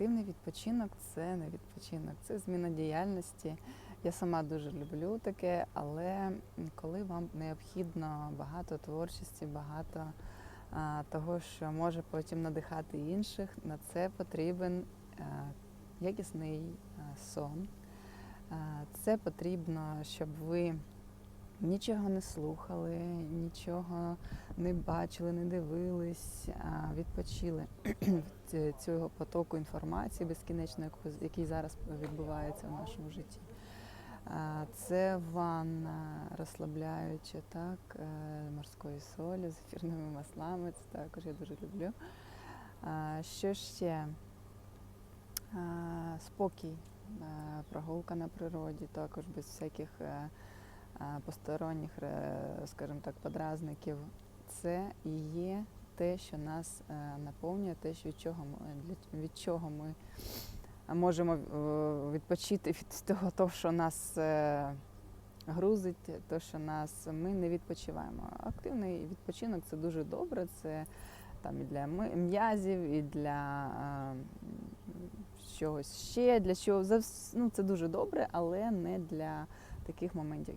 активний відпочинок це не відпочинок, це зміна діяльності. Я сама дуже люблю таке, але коли вам необхідно багато творчості, багато а, того, що може потім надихати інших, на це потрібен а, якісний а, сон. А, Це потрібно, щоб ви нічого не слухали, нічого не бачили, не дивились, а відпочили від цього потоку інформації безкінечної, який зараз відбувається в нашому житті. Це ванна розслабляюча, так, е, морської солі з ефірними маслами. Це також я дуже люблю. Що ще? Спокій, прогулка на природі, також без всяких е, посторонніх, е, скажімо так, подразників. Це і є те, що нас е, наповнює, те, що від чого ми, від чого ми можемо е, відпочити від того, того, що нас е, грузить, то, що нас ми не відпочиваємо. Активний відпочинок це дуже добре. Це там і для м'язів, і для е, чогось ще, для чого ну, це дуже добре, але не для таких моментів,